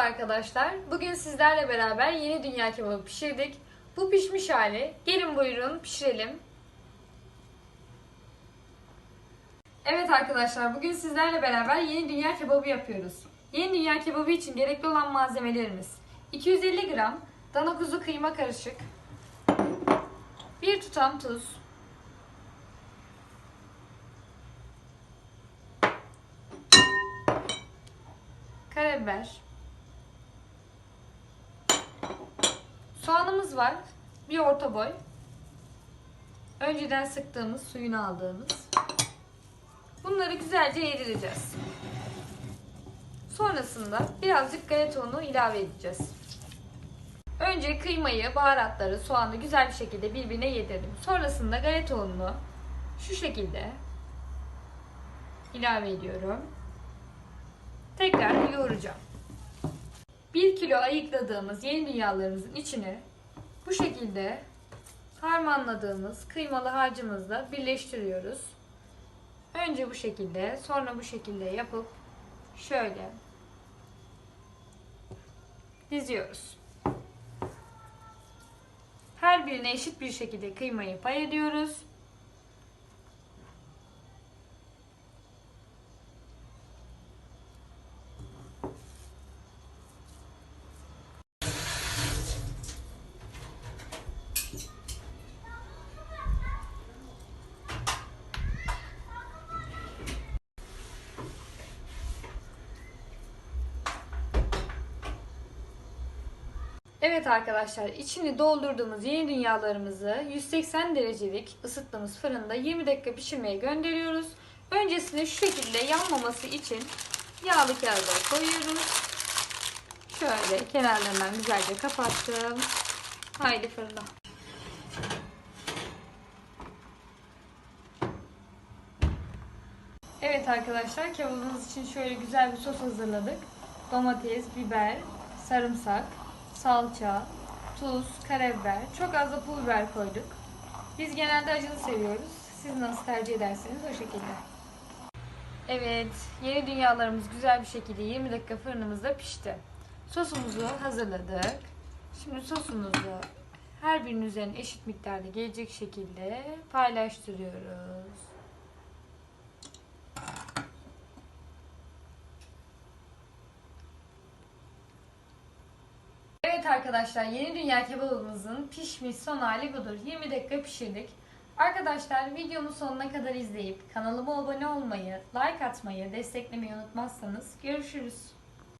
arkadaşlar. Bugün sizlerle beraber yeni dünya kebabı pişirdik. Bu pişmiş hali. Gelin buyurun pişirelim. Evet arkadaşlar bugün sizlerle beraber yeni dünya kebabı yapıyoruz. Yeni dünya kebabı için gerekli olan malzemelerimiz 250 gram dana kuzu kıyma karışık 1 tutam tuz 'Karabiber Soğanımız var. Bir orta boy. Önceden sıktığımız, suyunu aldığımız. Bunları güzelce yedireceğiz. Sonrasında birazcık galeta unu ilave edeceğiz. Önce kıymayı, baharatları, soğanı güzel bir şekilde birbirine yedirdim. Sonrasında galeta ununu şu şekilde ilave ediyorum. Tekrar yoğuracağım. 1 kilo ayıkladığımız yeni dünyalarımızın içine bu şekilde harmanladığımız kıymalı harcımızla birleştiriyoruz. Önce bu şekilde, sonra bu şekilde yapıp şöyle diziyoruz. Her birine eşit bir şekilde kıymayı pay ediyoruz. Evet arkadaşlar içini doldurduğumuz yeni dünyalarımızı 180 derecelik ısıttığımız fırında 20 dakika pişirmeye gönderiyoruz. Öncesinde şu şekilde yanmaması için yağlı kağıda koyuyoruz. Şöyle kenarlarından güzelce kapattım. Haydi fırına. Evet arkadaşlar kebabımız için şöyle güzel bir sos hazırladık. Domates, biber, sarımsak, salça, tuz, karabiber, çok az da pul biber koyduk. Biz genelde acılı seviyoruz. Siz nasıl tercih ederseniz o şekilde. Evet, yeni dünyalarımız güzel bir şekilde 20 dakika fırınımızda pişti. Sosumuzu hazırladık. Şimdi sosumuzu her birinin üzerine eşit miktarda gelecek şekilde paylaştırıyoruz. Evet arkadaşlar yeni dünya kebabımızın pişmiş son hali budur. 20 dakika pişirdik. Arkadaşlar videomu sonuna kadar izleyip kanalıma abone olmayı, like atmayı, desteklemeyi unutmazsanız görüşürüz.